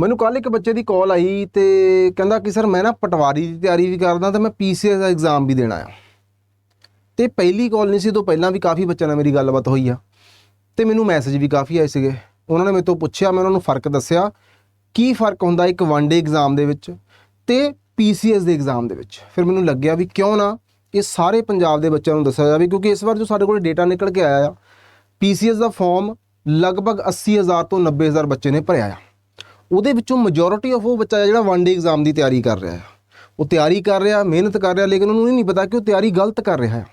ਮੈਨੂੰ ਕੱਲ ਇੱਕ ਬੱਚੇ ਦੀ ਕਾਲ ਆਈ ਤੇ ਕਹਿੰਦਾ ਕਿ ਸਰ ਮੈਂ ਨਾ ਪਟਵਾਰੀ ਦੀ ਤਿਆਰੀ ਵੀ ਕਰਦਾ ਤੇ ਮੈਂ ਪੀਸੀਐਸ ਦਾ ਐਗਜ਼ਾਮ ਵੀ ਦੇਣਾ ਆ। ਤੇ ਪਹਿਲੀ ਕਾਲ ਨਹੀਂ ਸੀ ਤੋਂ ਪਹਿਲਾਂ ਵੀ ਕਾਫੀ ਬੱਚਿਆਂ ਨਾਲ ਮੇਰੀ ਗੱਲਬਾਤ ਹੋਈ ਆ ਤੇ ਮੈਨੂੰ ਮੈਸੇਜ ਵੀ ਕਾਫੀ ਆਏ ਸੀਗੇ। ਉਹਨਾਂ ਨੇ ਮੇਰੇ ਤੋਂ ਪੁੱਛਿਆ, ਮੈਂ ਉਹਨਾਂ ਨੂੰ ਫ਼ਰਕ ਦੱਸਿਆ ਕੀ ਫ਼ਰਕ ਹੁੰਦਾ ਇੱਕ ਵਨ ਡੇ ਐਗਜ਼ਾਮ ਦੇ ਵਿੱਚ ਤੇ ਪੀਸੀਐਸ ਦੇ ਐਗਜ਼ਾਮ ਦੇ ਵਿੱਚ। ਫਿਰ ਮੈਨੂੰ ਲੱਗਿਆ ਵੀ ਕਿਉਂ ਨਾ ਇਹ ਸਾਰੇ ਪੰਜਾਬ ਦੇ ਬੱਚਿਆਂ ਨੂੰ ਦੱਸਿਆ ਜਾਵੇ ਕਿਉਂਕਿ ਇਸ ਵਾਰ ਜੋ ਸਾਡੇ ਕੋਲ ਡੇਟਾ ਨਿਕਲ ਕੇ ਆਇਆ ਆ ਪੀਸੀਐਸ ਦਾ ਫਾਰਮ ਲਗਭਗ 80000 ਤੋਂ 90000 ਬੱਚੇ ਨੇ ਭਰਿਆ ਆ। ਉਹਦੇ ਵਿੱਚੋਂ ਮੈਜੋਰਿਟੀ ਆਫ ਉਹ ਬੱਚਾ ਜਿਹੜਾ ਵਨ ਡੇ ਐਗਜ਼ਾਮ ਦੀ ਤਿਆਰੀ ਕਰ ਰਿਹਾ ਹੈ। ਉਹ ਤਿਆਰੀ ਕਰ ਰਿਹਾ, ਮਿਹਨਤ ਕਰ ਰਿਹਾ, ਲੇਕਿਨ ਉਹਨੂੰ ਇਹ ਨਹੀਂ ਪਤਾ ਕਿ ਉਹ ਤਿਆਰੀ ਗਲਤ ਕਰ ਰਿਹਾ ਹੈ।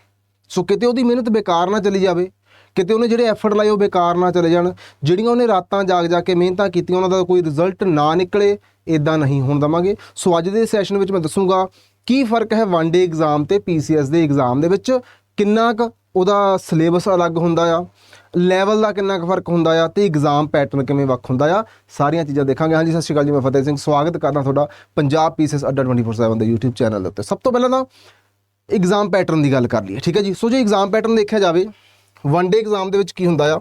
ਸੋ ਕਿਤੇ ਉਹਦੀ ਮਿਹਨਤ ਬੇਕਾਰ ਨਾ ਚਲੀ ਜਾਵੇ, ਕਿਤੇ ਉਹਨੇ ਜਿਹੜੇ ਐਫਰਟ ਲਾਏ ਉਹ ਬੇਕਾਰ ਨਾ ਚਲੇ ਜਾਣ, ਜਿਹੜੀਆਂ ਉਹਨੇ ਰਾਤਾਂ ਜਾਗ ਜਾ ਕੇ ਮਿਹਨਤਾਂ ਕੀਤੀਆਂ, ਉਹਨਾਂ ਦਾ ਕੋਈ ਰਿਜ਼ਲਟ ਨਾ ਨਿਕਲੇ ਇਦਾਂ ਨਹੀਂ ਹੋਣ ਦਵਾਂਗੇ। ਸੋ ਅੱਜ ਦੇ ਸੈਸ਼ਨ ਵਿੱਚ ਮੈਂ ਦੱਸੂਗਾ ਕੀ ਫ਼ਰਕ ਹੈ ਵਨ ਡੇ ਐਗਜ਼ਾਮ ਤੇ ਪੀਸੀਐਸ ਦੇ ਐਗਜ਼ਾਮ ਦੇ ਵਿੱਚ, ਕਿੰਨਾ ਕੁ ਉਹਦਾ ਸਿਲੇਬਸ ਅਲੱਗ ਹੁੰਦਾ ਆ ਲੈਵਲ ਦਾ ਕਿੰਨਾ ਕੁ ਫ਼ਰਕ ਹੁੰਦਾ ਆ ਤੇ ਐਗਜ਼ਾਮ ਪੈਟਰਨ ਕਿਵੇਂ ਵੱਖ ਹੁੰਦਾ ਆ, ਸਾਰੀਆਂ ਚੀਜ਼ਾਂ ਦੇਖਾਂਗੇ। ਹਾਂਜੀ, ਸਤਿ ਸ਼੍ਰੀ ਅਕਾਲ ਜੀ, ਮੈਂ ਫਤਿਹ ਸਿੰਘ। ਸਵਾਗਤ ਕਰਦਾ ਤੁਹਾਡਾ ਪੰਜਾਬ ਪੀਸੀਐਸ ਅੱਡਾ 24/7 ਦੇ YouTube ਚੈਨਲ ਦੇ ਉੱਤੇ। ਸਭ ਤੋਂ ਪਹਿਲਾਂ ਤਾਂ ਐਗਜ਼ਾਮ ਪੈਟਰਨ ਦੀ ਗੱਲ ਕਰ ਲਈਏ, ਠੀਕ ਹੈ ਜੀ? ਸੋ ਜੇ ਐਗਜ਼ਾਮ ਪੈਟਰਨ ਦੇਖਿਆ ਜਾਵੇ ਵਨ ਡੇ ਐਗਜ਼ਾਮ ਦੇ ਵਿੱਚ ਕੀ ਹੁੰਦਾ ਆ?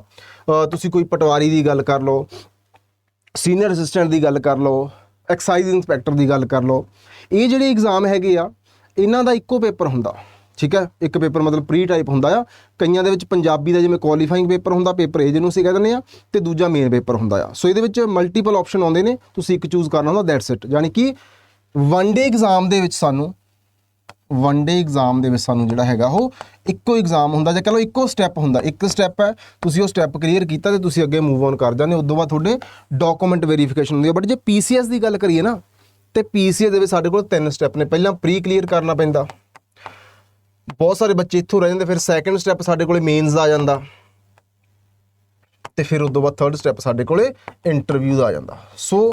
ਤੁਸੀਂ ਕੋਈ ਪਟਵਾਰੀ ਦੀ ਗੱਲ ਕਰ ਲਓ ਸੀਨੀਅਰ ਅਸਿਸਟੈਂਟ ਦੀ ਗੱਲ ਕਰ ਲਓ ਐਕਸਾਈਜ਼ ਇੰਸਪੈਕਟਰ ਦੀ ਗੱਲ ਕਰ ਲਓ, ਇਹ ਜਿਹੜੇ ਐਗਜ਼ਾਮ ਹੈਗੇ ਆ, ਇਹਨਾਂ ਦਾ ਇੱਕੋ ਪੇਪਰ ਹੁੰਦਾ। ਠੀਕ ਹੈ? ਇੱਕ ਪੇਪਰ ਮਤਲਬ ਪ੍ਰੀ ਟਾਈਪ ਹੁੰਦਾ ਆ। ਕਈਆਂ ਦੇ ਵਿੱਚ ਪੰਜਾਬੀ ਦਾ ਜਿਵੇਂ ਕੁਆਲੀਫਾਈਂਗ ਪੇਪਰ ਹੁੰਦਾ, ਪੇਪਰ ਏ ਜਿਹਨੂੰ ਅਸੀਂ ਕਹਿ ਦਿੰਦੇ ਆ, ਤੇ ਦੂਜਾ ਮੇਨ ਪੇਪਰ ਹੁੰਦਾ ਆ। ਸੋ ਇਹਦੇ ਵਿੱਚ ਮਲਟੀਪਲ ਆਪਸ਼ਨ ਆਉਂਦੇ ਨੇ, ਤੁਸੀਂ ਇੱਕ ਚੂਜ਼ ਕਰਨਾ ਹੁੰਦਾ ਦੈਟਸ ਇਟ ਯਾਨੀ ਕਿ ਵਨ ਡੇ ਐਗਜ਼ਾਮ ਦੇ ਵਿੱਚ ਸਾਨੂੰ ਵਨ ਡੇ ਐਗਜ਼ਾਮ ਦੇ ਵਿੱਚ ਸਾਨੂੰ ਜਿਹੜਾ ਹੈਗਾ, ਉਹ ਇੱਕੋ ਐਗਜ਼ਾਮ ਹੁੰਦਾ, ਜਾਂ ਕਹ ਲਓ ਇੱਕੋ ਸਟੈਪ ਹੁੰਦਾ। ਇੱਕ ਸਟੈਪ ਹੈ, ਤੁਸੀਂ ਉਹ ਸਟੈਪ ਕਲੀਅਰ ਕੀਤਾ ਤੇ ਤੁਸੀਂ ਅੱਗੇ ਮੂਵ ਔਨ ਕਰ ਜਾਂਦੇ ਹੋ। ਤੋਂ ਬਾਅਦ ਤੁਹਾਡੇ ਡਾਕੂਮੈਂਟ ਵੈਰੀਫਿਕੇਸ਼ਨ ਹੁੰਦੀ ਹੈ ਬਟ ਜੇ ਪੀਸੀਐਸ ਦੀ ਗੱਲ ਕਰੀਏ ਨਾ, ਤੇ ਪੀਸੀਐਸ ਦੇ ਵਿੱਚ ਸਾਡੇ ਕੋਲ ਤਿੰਨ ਸਟੈਪ ਨੇ। ਪਹਿਲਾਂ ਪ੍ਰੀ ਕਲੀਅਰ ਕਰਨਾ ਪੈਂਦਾ। ਬਹੁਤ ਸਾਰੇ ਬੱਚੇ ਇੱਥੋਂ ਰਹਿ ਜਾਂਦੇ ਫਿਰ ਸੈਕੰਡ ਸਟੈਪ ਸਾਡੇ ਕੋਲੇ ਮੇਨਸ ਆ ਜਾਂਦਾ। ਤੇ ਫਿਰ ਉਦੋਂ ਬਾਅਦ ਥਰਡ ਸਟੈਪ ਸਾਡੇ ਕੋਲੇ ਇੰਟਰਵਿਊ ਆ ਜਾਂਦਾ। ਸੋ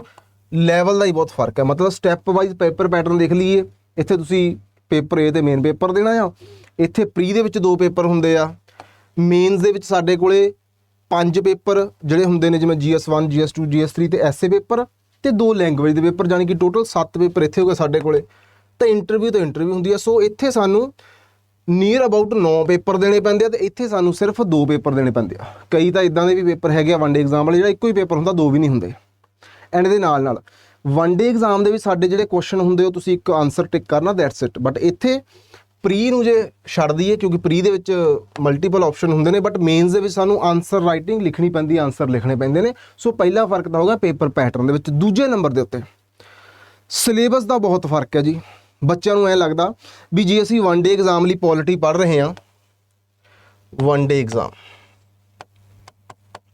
ਲੈਵਲ ਦਾ ਹੀ ਬਹੁਤ ਫ਼ਰਕ ਹੈ। ਮਤਲਬ ਸਟੈਪ ਵਾਈਜ਼ ਪੇਪਰ ਪੈਟਰਨ ਦੇਖ ਲਈਏ। ਇੱਥੇ ਤੁਸੀਂ ਪੇਪਰ ਏ ਤੇ ਮੇਨ ਪੇਪਰ ਦੇਣਾ ਆ। ਇੱਥੇ ਪ੍ਰੀ ਦੇ ਵਿੱਚ ਦੋ ਪੇਪਰ ਹੁੰਦੇ ਆ। ਮੇਨਸ ਦੇ ਵਿੱਚ ਸਾਡੇ ਕੋਲੇ ਪੰਜ ਪੇਪਰ ਜਿਹੜੇ ਹੁੰਦੇ ਨੇ, ਜਿਵੇਂ GS1 GS2 GS3 ਤੇ ਐਸਏ ਪੇਪਰ ਤੇ ਦੋ ਲੈਂਗੁਏਜ ਦੇ ਪੇਪਰ ਜਾਨੀ ਕਿ ਟੋਟਲ 7 ਪੇਪਰ ਇੱਥੇ ਹੋ ਗਏ ਸਾਡੇ ਕੋਲੇ। ਤਾਂ ਇੰਟਰਵਿਊ ਤੋਂ ਇੰਟਰਵਿਊ ਹੁੰਦੀ ਆ। ਸੋ ਇੱਥੇ ਸਾਨੂੰ ਨੀਅਰ ਅਬਾਊਟ 9 ਪੇਪਰ ਦੇਣੇ ਪੈਂਦੇ ਆ ਤੇ ਇੱਥੇ ਸਾਨੂੰ ਸਿਰਫ 2 ਪੇਪਰ ਦੇਣੇ ਪੈਂਦੇ ਆ। ਕਈ ਤਾਂ ਇਦਾਂ ਦੇ ਵੀ ਪੇਪਰ ਹੈਗੇ ਆ ਵਨ ਡੇ ਐਗਜ਼ਾਮ ਵਾਲੇ, ਜਿਹੜਾ ਇੱਕੋ ਹੀ ਪੇਪਰ ਹੁੰਦਾ, ਦੋ ਵੀ ਨਹੀਂ ਹੁੰਦੇ। ਐਂਡ ਦੇ ਨਾਲ ਨਾਲ ਵਨ ਡੇ ਐਗਜ਼ਾਮ ਦੇ ਵਿੱਚ ਸਾਡੇ ਜਿਹੜੇ ਕੁਐਸਚਨ ਹੁੰਦੇ ਉਹ ਤੁਸੀਂ ਇੱਕ ਆਨਸਰ ਟਿਕ ਕਰਨਾ ਦੈਟਸ ਇਟ ਬਟ ਇੱਥੇ ਪ੍ਰੀ ਨੂੰ ਜੇ ਛੱਡ ਦਈਏ, ਕਿਉਂਕਿ ਪ੍ਰੀ ਦੇ ਵਿੱਚ ਮਲਟੀਪਲ ਆਪਸ਼ਨ ਹੁੰਦੇ ਨੇ ਬਟ ਮੇਨਸ ਦੇ ਵਿੱਚ ਸਾਨੂੰ ਆਨਸਰ ਰਾਈਟਿੰਗ ਲਿਖਣੀ ਪੈਂਦੀ ਆਨਸਰ ਲਿਖਣੇ ਪੈਂਦੇ ਨੇ। ਸੋ ਪਹਿਲਾ ਫ਼ਰਕ ਤਾਂ ਹੋਗਾ ਪੇਪਰ ਪੈਟਰਨ ਦੇ ਵਿੱਚ, ਦੂਜੇ ਨੰਬਰ ਦੇ ਉੱਤੇ। ਸਿਲੇਬਸ ਦਾ ਬਹੁਤ ਫ਼ਰਕ ਹੈ ਜੀ। ਬੱਚਿਆਂ ਨੂੰ ਐ ਲੱਗਦਾ ਵੀ ਜੇ ਅਸੀਂ ਵਨ ਡੇ ਐਗਜ਼ਾਮ ਲਈ ਪੋਲਿਟੀ ਪੜ੍ਹ ਰਹੇ ਹਾਂ one day exam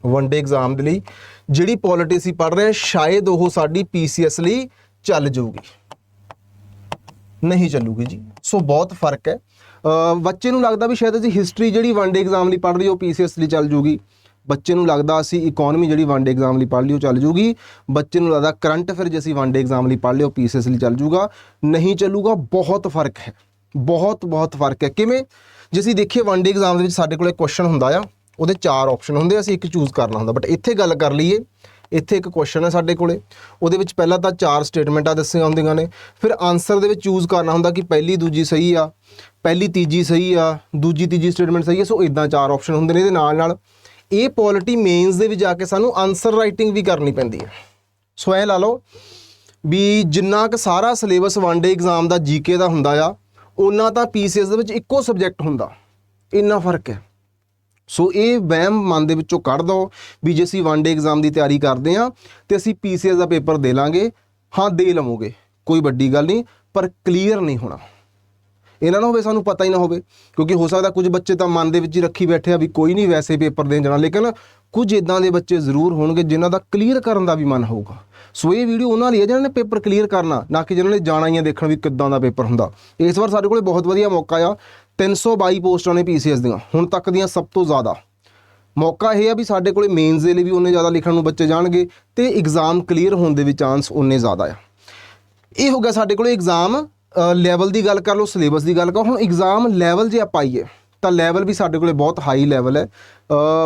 one day exam ਦੇ ਲਈ ਜਿਹੜੀ ਪੋਲਿਟੀ ਅਸੀਂ ਪੜ੍ਹ ਰਹੇ ਹਾਂ, ਸ਼ਾਇਦ ਉਹ ਸਾਡੀ ਪੀਸੀਐਸ ਲਈ ਚੱਲ ਜਾਊਗੀ। ਨਹੀਂ ਚੱਲੂਗੀ ਜੀ। ਸੋ ਬਹੁਤ ਫ਼ਰਕ ਹੈ। ਬੱਚੇ ਨੂੰ ਲੱਗਦਾ ਵੀ ਸ਼ਾਇਦ ਅਸੀਂ ਹਿਸਟਰੀ ਜਿਹੜੀ ਵਨ ਡੇ ਐਗਜ਼ਾਮ ਲਈ ਪੜ੍ਹ ਰਹੀ ਉਹ ਪੀਸੀਐਸ ਲਈ ਚੱਲ ਜੂਗੀ ਬੱਚੇ ਨੂੰ ਲੱਗਦਾ ਅਸੀਂ ਇਕਨੋਮੀ ਜਿਹੜੀ ਵਨ ਡੇ ਐਗਜ਼ਾਮ ਲਈ ਪੜ੍ਹ ਲਈ ਉਹ ਚੱਲ ਜੂਗੀ। ਬੱਚੇ ਨੂੰ ਲੱਗਦਾ ਕਰੰਟ ਅਫੇਅਰ ਜੇ ਅਸੀਂ ਵਨ ਡੇ ਐਗਜ਼ਾਮ ਲਈ ਪੜ੍ਹ ਲਿਓ ਪੀਸੀਐਸ ਲਈ ਚੱਲ ਜੂਗਾ। ਨਹੀਂ ਚੱਲੂਗਾ ਬਹੁਤ ਫ਼ਰਕ ਹੈ। ਬਹੁਤ ਬਹੁਤ ਫ਼ਰਕ ਹੈ। ਕਿਵੇਂ? ਜੇ ਅਸੀਂ ਦੇਖੀਏ ਵਨ ਡੇ ਐਗਜ਼ਾਮ ਦੇ ਵਿੱਚ ਸਾਡੇ ਕੋਲੇ ਕੁਐਸਚਨ ਹੁੰਦਾ ਆ ਉਹਦੇ ਚਾਰ ਆਪਸ਼ਨ ਹੁੰਦੇ ਆ, ਅਸੀਂ ਇੱਕ ਚੂਜ਼ ਕਰਨਾ ਹੁੰਦਾ। ਬਟ ਇੱਥੇ ਗੱਲ ਕਰ ਲਈਏ ਇੱਥੇ ਇੱਕ ਕੁਐਸਚਨ ਹੈ ਸਾਡੇ ਕੋਲੇ। ਉਹਦੇ ਵਿੱਚ ਪਹਿਲਾਂ ਤਾਂ ਚਾਰ ਸਟੇਟਮੈਂਟਾਂ ਦੱਸੀਆਂ ਹੁੰਦੀਆਂ ਨੇ। ਫਿਰ ਆਨਸਰ ਦੇ ਵਿੱਚ ਚੂਜ਼ ਕਰਨਾ ਹੁੰਦਾ ਕਿ ਪਹਿਲੀ ਦੂਜੀ ਸਹੀ ਆ ਪਹਿਲੀ ਤੀਜੀ ਸਹੀ ਆ ਦੂਜੀ ਤੀਜੀ ਸਟੇਟਮੈਂਟ ਸਹੀ ਆ। ਸੋ ਇਦਾਂ ਚਾਰ ਆਪਸ਼ਨ ਹੁੰਦੇ ਨੇ ਇਹਦੇ ਨਾਲ ਨਾਲ ਇਹ ਪੋਲਿਟੀ ਮੇਨਸ ਦੇ ਵਿੱਚ ਜਾ ਕੇ ਸਾਨੂੰ ਆਨਸਰ ਰਾਈਟਿੰਗ ਵੀ ਕਰਨੀ ਪੈਂਦੀ ਹੈ। ਸੋ ਇਹ ਲਾ ਲਓ ਵੀ ਜਿੰਨਾ ਕੁ ਸਾਰਾ ਸਿਲੇਬਸ ਵਨ ਡੇ ਐਗਜ਼ਾਮ ਦਾ ਜੀਕੇ ਦਾ ਹੁੰਦਾ ਆ, ਉਹਨਾਂ ਤਾਂ ਪੀਸੀਐਸ ਦੇ ਵਿੱਚ ਇੱਕੋ ਸਬਜੈਕਟ ਹੁੰਦਾ। ਇੰਨਾ ਫ਼ਰਕ ਹੈ। ਸੋ ਇਹ ਵਹਿਮ ਮਨ ਦੇ ਵਿੱਚੋਂ ਕੱਢ ਦਿਓ ਵੀ ਜੇ ਅਸੀਂ ਵਨ ਡੇ ਐਗਜ਼ਾਮ ਦੀ ਤਿਆਰੀ ਕਰਦੇ ਹਾਂ, ਤੇ ਅਸੀਂ ਪੀਸੀਐਸ ਦਾ ਪੇਪਰ ਦੇ ਲਾਂਗੇ, ਹਾਂ ਦੇ ਲਵੋਗੇ, ਕੋਈ ਵੱਡੀ ਗੱਲ ਨਹੀਂ, ਪਰ ਕਲੀਅਰ ਨਹੀਂ ਹੋਣਾ। ਇਹਨਾਂ ਨਾ ਹੋਵੇ ਸਾਨੂੰ ਪਤਾ ਹੀ ਨਾ ਹੋਵੇ, ਕਿਉਂਕਿ ਹੋ ਸਕਦਾ ਕੁਝ ਬੱਚੇ ਤਾਂ ਮਨ ਦੇ ਵਿੱਚ ਹੀ ਰੱਖੀ ਬੈਠੇ ਆ ਵੀ ਕੋਈ ਨਹੀਂ ਵੈਸੇ ਪੇਪਰ ਦੇਣ ਜਾਣਾ, ਲੇਕਿਨ ਕੁਝ ਇਦਾਂ ਦੇ ਬੱਚੇ ਜ਼ਰੂਰ ਹੋਣਗੇ ਜਿਨ੍ਹਾਂ ਦਾ ਕਲੀਅਰ ਕਰਨ ਦਾ ਵੀ ਮਨ ਹੋਊਗਾ। ਸੋ ਇਹ ਵੀਡੀਓ ਉਹਨਾਂ ਲਈ ਹੈ ਜਿਨ੍ਹਾਂ ਨੇ ਪੇਪਰ ਕਲੀਅਰ ਕਰਨਾ, ਨਾ ਕਿ ਜਿਨ੍ਹਾਂ ਨੇ ਜਾਣਾ ਹੀ ਹੈ ਦੇਖਣ ਵੀ ਕਿੱਦਾਂ ਦਾ ਪੇਪਰ ਹੁੰਦਾ। ਇਸ ਵਾਰ ਸਾਡੇ ਕੋਲੇ ਬਹੁਤ ਵਧੀਆ ਮੌਕਾ ਆ 322 ਪੋਸਟਾਂ ਨੇ ਪੀਸੀਐਸ ਦੀਆਂ, ਹੁਣ ਤੱਕ ਦੀਆਂ ਸਭ ਤੋਂ ਜ਼ਿਆਦਾ। ਮੌਕਾ ਇਹ ਆ ਵੀ ਸਾਡੇ ਕੋਲੇ ਮੇਨਸ ਦੇ ਲਈ ਵੀ ਉਹਨੇ ਜ਼ਿਆਦਾ ਲਿਖਣ ਨੂੰ ਬੱਚੇ ਜਾਣਗੇ ਤੇ ਐਗਜ਼ਾਮ ਕਲੀਅਰ ਹੋਣ ਦੇ ਵੀ ਚਾਂਸ ਉਹਨੇ ਜ਼ਿਆਦਾ ਆ। ਇਹ ਹੋ ਗਿਆ ਸਾਡੇ ਕੋਲੇ ਐਗਜ਼ਾਮ ਲੈਵਲ ਦੀ ਗੱਲ ਕਰ ਲਓ ਸਿਲੇਬਸ ਦੀ ਗੱਲ ਕਰ ਹੁਣ ਐਗਜ਼ਾਮ ਲੈਵਲ ਜੇ ਆਪਾਂ ਆਈਏ, ਤਾਂ ਲੈਵਲ ਵੀ ਸਾਡੇ ਕੋਲੇ ਬਹੁਤ ਹਾਈ ਲੈਵਲ ਹੈ।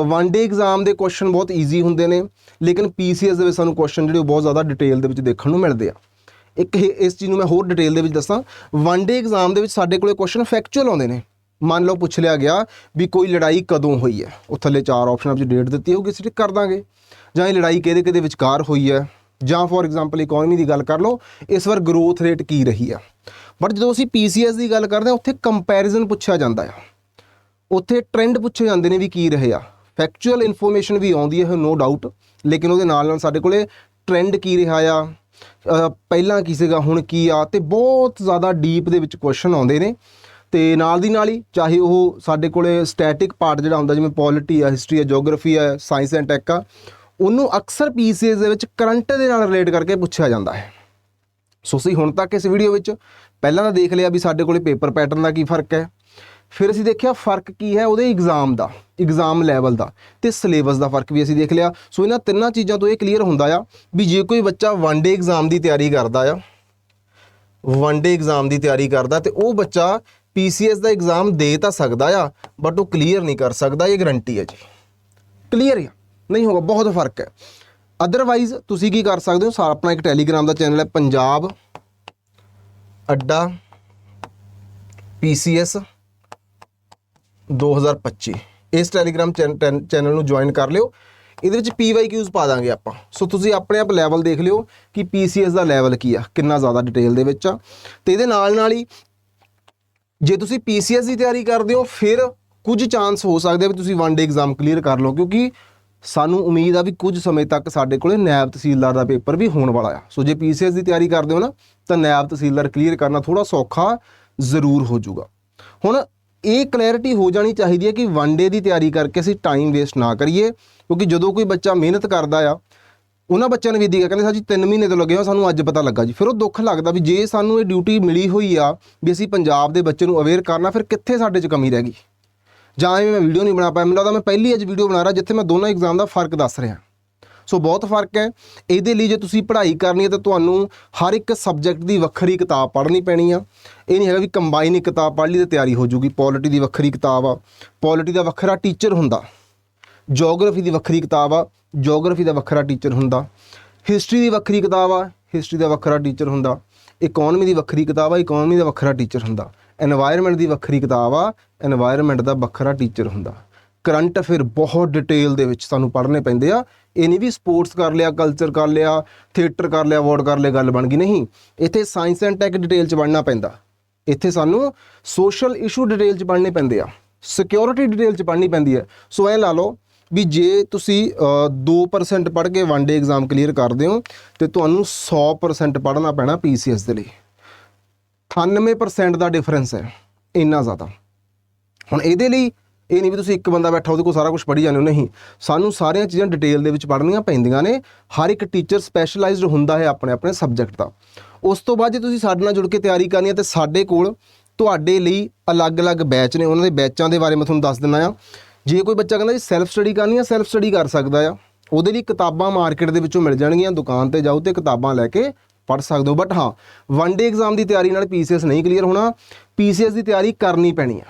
ਵਨ ਡੇ ਐਗਜ਼ਾਮ ਦੇ ਕੁਐਸਚਨ ਬਹੁਤ ਈਜ਼ੀ ਹੁੰਦੇ ਨੇ, ਲੇਕਿਨ ਪੀਸੀਐਸ ਦੇ ਵਿੱਚ ਸਾਨੂੰ ਕੁਐਸਚਨ ਜਿਹੜੇ ਉਹ ਬਹੁਤ ਜ਼ਿਆਦਾ ਡਿਟੇਲ ਦੇ ਵਿੱਚ ਦੇਖਣ ਨੂੰ ਮਿਲਦੇ ਆ। ਇੱਕ ਇਹ- ਇਸ ਚੀਜ਼ ਨੂੰ ਮੈਂ ਹੋਰ ਡਿਟੇਲ ਦੇ ਵਿੱਚ ਦੱਸਾਂ ਵਨ ਡੇ ਐਗਜ਼ਾਮ ਦੇ ਵਿੱਚ ਸਾਡੇ ਕੋਲੇ ਕੁਐਸਚਨ ਫੈਕਚੁਅਲ ਆਉਂਦੇ ਨੇ। ਮੰਨ ਲਓ, ਪੁੱਛ ਲਿਆ ਗਿਆ ਵੀ ਕੋਈ ਲੜਾਈ ਕਦੋਂ ਹੋਈ ਹੈ? ਉਹ ਥੱਲੇ ਚਾਰ ਆਪਸ਼ਨਾਂ ਵਿੱਚ ਡੇਟ ਦਿੱਤੀ ਹੋਊਗੀ, ਅਸੀਂ ਕਰ ਦਾਂਗੇ। ਜਾਂ ਇਹ ਲੜਾਈ ਕਿਹਦੇ ਕਿਹਦੇ ਵਿਚਕਾਰ ਹੋਈ ਹੈ? ਜਾਂ ਫੋਰ ਐਗਜ਼ਾਮਪਲ ਇਕਨੋਮੀ ਦੀ ਗੱਲ ਕਰ ਲਓ, ਇਸ ਵਾਰ ਗਰੋਥ ਰੇਟ ਕੀ ਰਹੀ ਆ ਬਟ ਜਦੋਂ ਅਸੀਂ ਪੀਸੀਐਸ ਦੀ ਗੱਲ ਕਰਦੇ ਹਾਂ, ਉੱਥੇ ਕੰਪੈਰੀਜ਼ਨ ਪੁੱਛਿਆ ਜਾਂਦਾ ਆ। ਉੱਥੇ ਟ੍ਰੈਂਡ ਪੁੱਛੇ ਜਾਂਦੇ ਨੇ ਵੀ ਕੀ ਰਹੇ ਆ। ਫੈਕਚੁਅਲ ਇਨਫੋਰਮੇਸ਼ਨ ਵੀ ਆਉਂਦੀ ਹੈ ਨੋ ਡਾਊਟ ਲੇਕਿਨ ਉਹਦੇ ਨਾਲ ਨਾਲ ਸਾਡੇ ਕੋਲੇ ਟ੍ਰੈਂਡ ਕੀ ਰਿਹਾ ਆ ਪਹਿਲਾਂ ਕੀ ਸੀਗਾ, ਹੁਣ ਕੀ ਆ, ਤੇ ਬਹੁਤ ਜ਼ਿਆਦਾ ਡੀਪ ਦੇ ਵਿੱਚ ਕੁਐਸਚਨ ਆਉਂਦੇ ਨੇ। ਤੇ ਨਾਲ ਦੀ ਨਾਲ ਹੀ, ਚਾਹੇ ਉਹ ਸਾਡੇ ਕੋਲੇ ਸਟੈਟਿਕ ਪਾਰਟ ਜਿਹੜਾ ਹੁੰਦਾ, ਜਿਵੇਂ ਪੋਲਿਟੀ ਆ ਹਿਸਟਰੀ ਆ ਜੀਓਗ੍ਰਾਫੀ ਆ ਸਾਇੰਸ ਐਂਡ ਟੈਕ ਆ, ਉਹਨੂੰ ਅਕਸਰ ਪੀਸੀਐਸ ਦੇ ਵਿੱਚ ਕਰੰਟ ਦੇ ਨਾਲ ਰਿਲੇਟ ਕਰਕੇ ਪੁੱਛਿਆ ਜਾਂਦਾ ਹੈ। ਸੋ ਅਸੀਂ ਹੁਣ ਤੱਕ ਇਸ ਵੀਡੀਓ ਵਿੱਚ ਪਹਿਲਾਂ ਤਾਂ ਦੇਖ ਲਿਆ ਵੀ ਸਾਡੇ ਕੋਲੇ ਪੇਪਰ ਪੈਟਰਨ ਦਾ ਕੀ ਫ਼ਰਕ ਹੈ। ਫਿਰ ਅਸੀਂ ਦੇਖਿਆ ਫ਼ਰਕ ਕੀ ਹੈ ਉਹਦੇ ਐਗਜ਼ਾਮ ਦਾ ਐਗਜ਼ਾਮ ਲੈਵਲ ਦਾ ਤੇ ਸਿਲੇਬਸ ਦਾ ਫ਼ਰਕ ਵੀ ਅਸੀਂ ਦੇਖ ਲਿਆ। ਸੋ ਇਹਨਾਂ ਤਿੰਨਾਂ ਚੀਜ਼ਾਂ ਤੋਂ ਇਹ ਕਲੀਅਰ ਹੁੰਦਾ ਆ ਵੀ ਜੇ ਕੋਈ ਬੱਚਾ ਵਨ ਡੇ ਐਗਜ਼ਾਮ ਦੀ ਤਿਆਰੀ ਕਰਦਾ ਆ ਵਨ ਡੇ ਐਗਜ਼ਾਮ ਦੀ ਤਿਆਰੀ ਕਰਦਾ ਤੇ ਉਹ ਬੱਚਾ ਪੀਸੀਐਸ ਦਾ ਐਗਜ਼ਾਮ ਦੇ ਤਾਂ ਸਕਦਾ ਆ ਬਟ ਉਹ ਕਲੀਅਰ ਨਹੀਂ ਕਰ ਸਕਦਾ, ਇਹ ਗਰੰਟੀ ਹੈ ਜੀ। ਕਲੀਅਰ ਆ। ਨਹੀਂ ਹੋਗਾ ਬਹੁਤ ਫ਼ਰਕ ਹੈ। ਅਦਰਵਾਈਜ਼ ਤੁਸੀਂ ਕੀ ਕਰ ਸਕਦੇ ਹੋ? ਸਾ ਆਪਣਾ ਇੱਕ ਟੈਲੀਗ੍ਰਾਮ ਦਾ ਚੈਨਲ ਹੈ ਪੰਜਾਬ ਅੱਡਾ ਪੀਸੀਐਸ 2025 ਇਸ ਟੈਲੀਗ੍ਰਾਮ ਚੈਨਲ ਨੂੰ ਜੁਆਇਨ ਕਰ ਲਿਓ। ਇਹਦੇ ਵਿੱਚ ਪੀਵਾਈਕਿਊਜ਼ ਪਾ ਦਾਂਗੇ ਆਪਾਂ। ਸੋ ਤੁਸੀਂ ਆਪਣੇ ਆਪ ਲੈਵਲ ਦੇਖ ਲਿਓ ਕਿ ਪੀਸੀਐਸ ਦਾ ਲੈਵਲ ਕੀ ਆ, ਕਿੰਨਾ ਜ਼ਿਆਦਾ ਡਿਟੇਲ ਦੇ ਵਿੱਚ ਆ। ਤੇ ਇਹਦੇ ਨਾਲ ਨਾਲ ਹੀ ਜੇ ਤੁਸੀਂ ਪੀਸੀਐਸ ਦੀ ਤਿਆਰੀ ਕਰਦੇ ਹੋ, ਫਿਰ ਕੁਝ ਚਾਂਸ ਹੋ ਸਕਦੇ ਆ ਵੀ ਤੁਸੀਂ ਵਨ ਡੇ ਐਗਜ਼ਾਮ ਕਲੀਅਰ ਕਰ ਲਓ, ਕਿਉਂਕਿ ਸਾਨੂੰ ਉਮੀਦ ਆ ਵੀ ਕੁਝ ਸਮੇਂ ਤੱਕ ਸਾਡੇ ਕੋਲੇ ਨਾਇਬ ਤਹਿਸੀਲਦਾਰ ਦਾ ਪੇਪਰ ਵੀ ਹੋਣ ਵਾਲਾ ਆ। ਸੋ ਜੇ ਪੀਸੀਐਸ ਦੀ ਤਿਆਰੀ ਕਰਦੇ ਹੋ ਨਾ, ਤਾਂ ਨਾਇਬ ਤਹਿਸੀਲਦਾਰ ਕਲੀਅਰ ਕਰਨਾ ਥੋੜਾ ਸੌਖਾ ਜ਼ਰੂਰ ਹੋ ਜਾਊਗਾ। ਹੁਣ ਇਹ ਕਲੈਰਿਟੀ ਹੋ ਜਾਣੀ ਚਾਹੀਦੀ ਹੈ ਕਿ ਵਨ ਡੇ ਦੀ ਤਿਆਰੀ ਕਰਕੇ ਅਸੀਂ ਟਾਈਮ ਵੇਸਟ ਨਾ ਕਰੀਏ, ਕਿਉਂਕਿ ਜਦੋਂ ਕੋਈ ਬੱਚਾ ਮਿਹਨਤ ਕਰਦਾ ਆ, ਉਹਨਾਂ ਬੱਚਿਆਂ ਨੇ ਵੀ ਦੀਗਾ ਕਹਿੰਦੇ ਸਰ ਜੀ 3 ਮਹੀਨੇ ਤੋਂ ਲੱਗੇ ਹੋ ਸਾਨੂੰ ਅੱਜ ਪਤਾ ਲੱਗਾ ਜੀ। ਫਿਰ ਉਹ ਦੁੱਖ ਲੱਗਦਾ ਵੀ ਜੇ ਸਾਨੂੰ ਇਹ ਡਿਊਟੀ ਮਿਲੀ ਹੋਈ ਆ, ਵੀ ਅਸੀਂ ਪੰਜਾਬ ਦੇ ਬੱਚੇ ਨੂੰ ਅਵੇਅਰ ਕਰਨਾ, ਫਿਰ ਕਿੱਥੇ ਸਾਡੇ 'ਚ ਕਮੀ ਰਹਿ ਗਈ? ਜਾਂ ਐਵੇਂ ਮੈਂ ਵੀਡੀਓ ਨਹੀਂ ਬਣਾ ਪਾਇਆ। ਮੈਨੂੰ ਲੱਗਦਾ ਮੈਂ ਪਹਿਲੀ ਅੱਜ ਵੀਡੀਓ ਬਣਾ ਰਿਹਾ ਜਿੱਥੇ ਮੈਂ ਦੋਨਾਂ ਐਗਜ਼ਾਮ ਦਾ ਫ਼ਰਕ ਦੱਸ ਰਿਹਾ। ਸੋ ਬਹੁਤ ਫ਼ਰਕ ਹੈ। ਇਹਦੇ ਲਈ ਜੇ ਤੁਸੀਂ ਪੜ੍ਹਾਈ ਕਰਨੀ ਹੈ ਤਾਂ ਤੁਹਾਨੂੰ ਹਰ ਇੱਕ ਸਬਜੈਕਟ ਦੀ ਵੱਖਰੀ ਕਿਤਾਬ ਪੜ੍ਹਨੀ ਪੈਣੀ ਆ। ਇਹ ਨਹੀਂ ਹੈਗਾ ਵੀ ਕੰਬਾਈਨ ਇੱਕ ਕਿਤਾਬ ਪੜ੍ਹ ਲਈ ਤੇ ਤਿਆਰੀ ਹੋ ਜੂਗੀ। ਪੋਲਿਟੀ ਦੀ ਵੱਖਰੀ ਕਿਤਾਬ ਆ। ਪੋਲਿਟੀ ਦਾ ਵੱਖਰਾ ਟੀਚਰ ਹੁੰਦਾ। ਜੀਓਗ੍ਰਾਫੀ ਦੀ ਵੱਖਰੀ ਕਿਤਾਬ ਆ। ਜੀਓਗ੍ਰਾਫੀ ਦਾ ਵੱਖਰਾ ਟੀਚਰ ਹੁੰਦਾ। ਹਿਸਟਰੀ ਦੀ ਵੱਖਰੀ ਕਿਤਾਬ ਆ। ਹਿਸਟਰੀ ਦਾ ਵੱਖਰਾ ਟੀਚਰ ਹੁੰਦਾ। ਇਕਨੋਮੀ ਦੀ ਵੱਖਰੀ ਕਿਤਾਬ ਆ। ਇਕਨੋਮੀ ਦਾ ਵੱਖਰਾ ਟੀਚਰ ਹੁੰਦਾ। এনवायरमेंट ਦੀ ਵੱਖਰੀ ਕਿਤਾਬ ਆ এনवायरमेंट ਦਾ ਵੱਖਰਾ ਟੀਚਰ ਹੁੰਦਾ। ਕਰੰਟ ਅਫੇਅਰ ਬਹੁਤ ਡਿਟੇਲ ਦੇ ਵਿੱਚ ਸਾਨੂੰ ਪੜ੍ਹਨੇ ਪੈਂਦੇ ਆ। ਇਹ ਨਹੀਂ ਵੀ ਸਪੋਰਟਸ ਕਰ ਲਿਆ ਕਲਚਰ ਕਰ ਲਿਆ ਥੀਏਟਰ ਕਰ ਲਿਆ ਅਵਾਰਡ ਕਰ ਲਿਆ, ਗੱਲ ਬਣ ਗਈ। ਨਹੀਂ, ਇੱਥੇ ਸਾਇੰਸ ਐਂਡ ਟੈਕ ਡਿਟੇਲ ਚ ਪੜ੍ਹਨਾ ਪੈਂਦਾ। ਇੱਥੇ ਸਾਨੂੰ ਸੋਸ਼ਲ ਇਸ਼ੂ ਡਿਟੇਲ ਚ ਪੜ੍ਹਨੇ ਪੈਂਦੇ ਆ। ਸਿਕਿਉਰਿਟੀ ਡਿਟੇਲ ਚ ਪੜ੍ਹਨੀ ਪੈਂਦੀ ਹੈ ਸੋ ਐ ਲਾ ਲਓ ਵੀ ਜੇ ਤੁਸੀਂ 2% ਪੜ੍ਹ ਕੇ ਵਨ ਡੇ ਐਗਜ਼ਾਮ ਕਲੀਅਰ ਕਰਦੇ ਹੋ ਤੇ ਤੁਹਾਨੂੰ 100% ਪੜ੍ਹਨਾ ਪੈਣਾ ਪੀਸੀਐਸ ਦੇ ਲਈ। 98% ਦਾ ਡਿਫਰੈਂਸ ਹੈ, ਇੰਨਾ ਜ਼ਿਆਦਾ। ਹੁਣ ਇਹਦੇ ਲਈ ਇਹ ਨਹੀਂ ਵੀ ਤੁਸੀਂ ਇੱਕ ਬੰਦਾ ਬੈਠਾ, ਉਹਦੇ ਕੋਲ ਸਾਰਾ ਕੁਝ ਪੜ੍ਹੀ ਜਾਂਦੇ ਹੋ, ਨਹੀਂ। ਸਾਨੂੰ ਸਾਰੀਆਂ ਚੀਜ਼ਾਂ ਡਿਟੇਲ ਦੇ ਵਿੱਚ ਪੜ੍ਹਨੀਆਂ ਪੈਂਦੀਆਂ ਨੇ। ਹਰ ਇੱਕ ਟੀਚਰ ਸਪੈਸ਼ਲਾਈਜ਼ਡ ਹੁੰਦਾ ਹੈ ਆਪਣੇ ਆਪਣੇ ਸਬਜੈਕਟ ਦਾ। ਉਸ ਤੋਂ ਬਾਅਦ ਜੇ ਤੁਸੀਂ ਸਾਡੇ ਨਾਲ ਜੁੜ ਕੇ ਤਿਆਰੀ ਕਰਨੀ ਹੈ, ਤੇ ਸਾਡੇ ਕੋਲ ਤੁਹਾਡੇ ਲਈ ਅਲੱਗ-ਅਲੱਗ ਬੈਚ ਨੇ। ਉਹਨਾਂ ਦੇ ਬੈਚਾਂ ਦੇ ਬਾਰੇ ਮੈਂ ਤੁਹਾਨੂੰ ਦੱਸ ਦਿੰਦਾ ਆ ਜੇ ਕੋਈ ਬੱਚਾ ਕਹਿੰਦਾ ਜੀ ਸੈਲਫ ਸਟੱਡੀ ਕਰਨੀ ਆ ਸੈਲਫ ਸਟੱਡੀ ਕਰ ਸਕਦਾ ਆ। ਉਹਦੇ ਲਈ ਕਿਤਾਬਾਂ ਮਾਰਕੀਟ ਦੇ ਵਿੱਚੋਂ ਮਿਲ ਜਾਣਗੀਆਂ। ਦੁਕਾਨ ਤੇ ਜਾਓ ਤੇ ਕਿਤਾਬਾਂ ਲੈ ਕੇ ਪੜ੍ਹ ਸਕਦੇ ਹੋ। ਬਟ ਹਾਂ ਵਨ ਡੇ ਐਗਜ਼ਾਮ ਦੀ ਤਿਆਰੀ ਨਾਲ ਪੀਸੀਐਸ ਨਹੀਂ ਕਲੀਅਰ ਹੋਣਾ ਪੀਸੀਐਸ ਦੀ ਤਿਆਰੀ ਕਰਨੀ ਪੈਣੀ ਆ।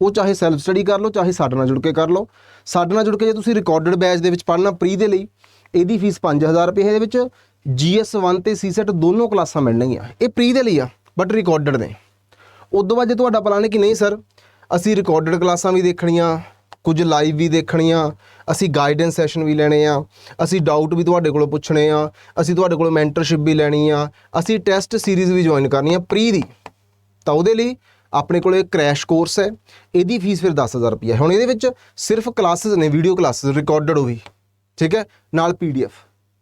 ਉਹ ਚਾਹੇ ਸੈਲਫ ਸਟੱਡੀ ਕਰ ਲਓ, ਚਾਹੇ ਸਾਡੇ ਨਾਲ ਜੁੜ ਕੇ ਕਰ ਲਓ। ਸਾਡੇ ਨਾਲ ਜੁੜ ਕੇ ਜੇ ਤੁਸੀਂ ਰਿਕਾਰਡਡ ਬੈਚ ਦੇ ਵਿੱਚ ਪੜ੍ਹਨਾ ਪ੍ਰੀ ਦੇ ਲਈ, ਇਹਦੀ ਫੀਸ 5000 ਰੁਪਏ ਹੈ ਦੇ ਵਿੱਚ। GS1 ਤੇ CSET ਦੋਨੋਂ ਕਲਾਸਾਂ ਮਿਲਣਗੀਆਂ। ਇਹ ਪ੍ਰੀ ਦੇ ਲਈ ਆ ਬਟ ਰਿਕਾਰਡਡ ਨੇ। ਉਦੋਂ ਬਾਅਦ ਜੇ ਤੁਹਾਡਾ ਪਲਾਨ ਹੈ ਕਿ ਨਹੀਂ ਸਰ ਅਸੀਂ ਰਿਕਾਰਡਡ ਕਲਾਸਾਂ ਵੀ ਦੇਖਣੀਆਂ। ਕੁਝ ਲਾਈਵ ਵੀ ਦੇਖਣੀਆਂ, ਅਸੀਂ ਗਾਈਡੈਂਸ ਸੈਸ਼ਨ ਵੀ ਲੈਣੇ ਆ, ਅਸੀਂ ਡਾਊਟ ਵੀ ਤੁਹਾਡੇ ਕੋਲੋਂ ਪੁੱਛਣੇ ਆ, ਅਸੀਂ ਤੁਹਾਡੇ ਕੋਲੋਂ ਮੈਂਟਰਸ਼ਿਪ ਵੀ ਲੈਣੀ ਆ, ਅਸੀਂ ਟੈਸਟ ਸੀਰੀਜ਼ ਵੀ ਜੁਆਇਨ ਕਰਨੀ ਆ ਪ੍ਰੀ ਦੀ। ਤਾਂ ਉਹਦੇ ਲਈ ਆਪਣੇ ਕੋਲੇ ਕ੍ਰੈਸ਼ ਕੋਰਸ ਹੈ, ਇਹਦੀ ਫੀਸ ਫਿਰ 10000 ਰੁਪਏ ਹੈ ਹੁਣ ਇਹਦੇ ਵਿੱਚ ਸਿਰਫ ਕਲਾਸਿਸ ਨੇ ਵੀਡੀਓ ਕਲਾਸਿਸ ਰਿਕਾਰਡਡ ਉਹ ਵੀ। ਠੀਕ ਹੈ? ਨਾਲ ਪੀਡੀਐਫ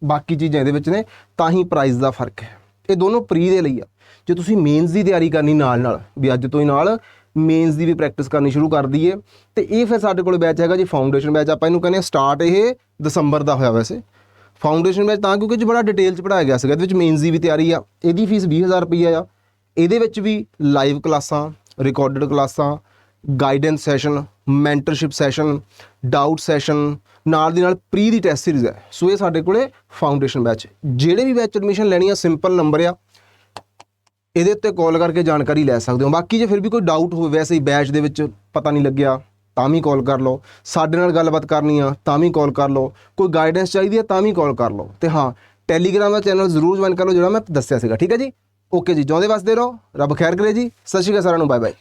ਬਾਕੀ ਚੀਜ਼ਾਂ ਇਹਦੇ ਵਿੱਚ ਨੇ, ਤਾਂ ਹੀ ਪ੍ਰਾਈਸ ਦਾ ਫ਼ਰਕ ਹੈ। ਇਹ ਦੋਨੋਂ ਪ੍ਰੀ ਦੇ ਲਈ ਆ। ਜੇ ਤੁਸੀਂ ਮੇਨਸ ਦੀ ਤਿਆਰੀ ਕਰਨੀ ਨਾਲ ਨਾਲ ਵੀ ਅੱਜ ਤੋਂ ਹੀ ਨਾਲ ਮੇਨਸ ਦੀ ਵੀ ਪ੍ਰੈਕਟਿਸ ਕਰਨੀ ਸ਼ੁਰੂ ਕਰ ਦਈਏ। ਤੇ ਇਹ ਫਿਰ ਸਾਡੇ ਕੋਲ ਬੈਚ ਹੈਗਾ ਜੀ ਫਾਊਂਡੇਸ਼ਨ ਬੈਚ ਆਪਾਂ ਇਹਨੂੰ ਕਹਿੰਦੇ ਆ ਸਟਾਰਟ ਇਹ ਦਸੰਬਰ ਦਾ ਹੋਇਆ ਵੈਸੇ। ਫਾਊਂਡੇਸ਼ਨ ਬੈਚ ਤਾਂ ਕਿਉਂਕਿ ਜੀ ਬੜਾ ਡਿਟੇਲ ਚ ਪੜਾਇਆ ਗਿਆ ਸੀਗਾ, ਇਹਦੇ ਵਿੱਚ ਮੇਨਸ ਦੀ ਵੀ ਤਿਆਰੀ ਆ। ਇਹਦੀ ਫੀਸ 20000 ਰੁਪਈਆ ਆ। ਇਹਦੇ ਵਿੱਚ ਵੀ ਲਾਈਵ ਕਲਾਸਾਂ ਰਿਕਾਰਡਡ ਕਲਾਸਾਂ guidance session mentorship session doubt session ਨਾਲ ਦੀ ਨਾਲ ਪ੍ਰੀ ਦੀ ਟੈਸਟ ਸੀਰੀਜ਼ ਹੈ। ਸੋ ਇਹ ਸਾਡੇ ਕੋਲੇ ਫਾਊਂਡੇਸ਼ਨ ਬੈਚ ਜਿਹੜੇ ਵੀ ਬੈਚ ਐਡਮਿਸ਼ਨ ਲੈਣੀ ਆ ਸਿੰਪਲ ਨੰਬਰ ਆ। ਇਹਦੇ ਉੱਤੇ ਕਾਲ ਕਰਕੇ ਜਾਣਕਾਰੀ ਲੈ ਸਕਦੇ ਹੋ। ਬਾਕੀ ਜੇ ਫਿਰ ਵੀ ਕੋਈ ਡਾਊਟ ਹੋਵੇ, ਵੈਸੇ ਹੀ ਬੈਚ ਦੇ ਵਿੱਚ ਪਤਾ ਨਹੀਂ ਲੱਗਿਆ, ਤਾਂ ਵੀ ਕਾਲ ਕਰ ਲਓ। ਸਾਡੇ ਨਾਲ ਗੱਲਬਾਤ ਕਰਨੀ ਆ, ਤਾਂ ਵੀ ਕਾਲ ਕਰ ਲਓ। ਕੋਈ ਗਾਈਡੈਂਸ ਚਾਹੀਦੀ ਹੈ ਤਾਂ ਵੀ ਕਾਲ ਕਰ ਲਓ। ਤੇ ਹਾਂ ਟੈਲੀਗ੍ਰਾਮ ਦਾ ਚੈਨਲ ਜ਼ਰੂਰ ਜੁਆਇਨ ਕਰ ਲਓ, ਜਿਹੜਾ ਮੈਂ ਦੱਸਿਆ ਸੀਗਾ। ਠੀਕ ਹੈ ਜੀ? ਓਕੇ ਜੀ, ਜਿਉਂਦੇ ਵਸਦੇ ਰਹੋ। ਰੱਬ ਖੈਰ ਕਰੇ ਜੀ। ਸਤਿ ਸ਼੍ਰੀ ਅਕਾਲ ਸਾਰਿਆਂ ਨੂੰ ਬਾਏ ਬਾਏ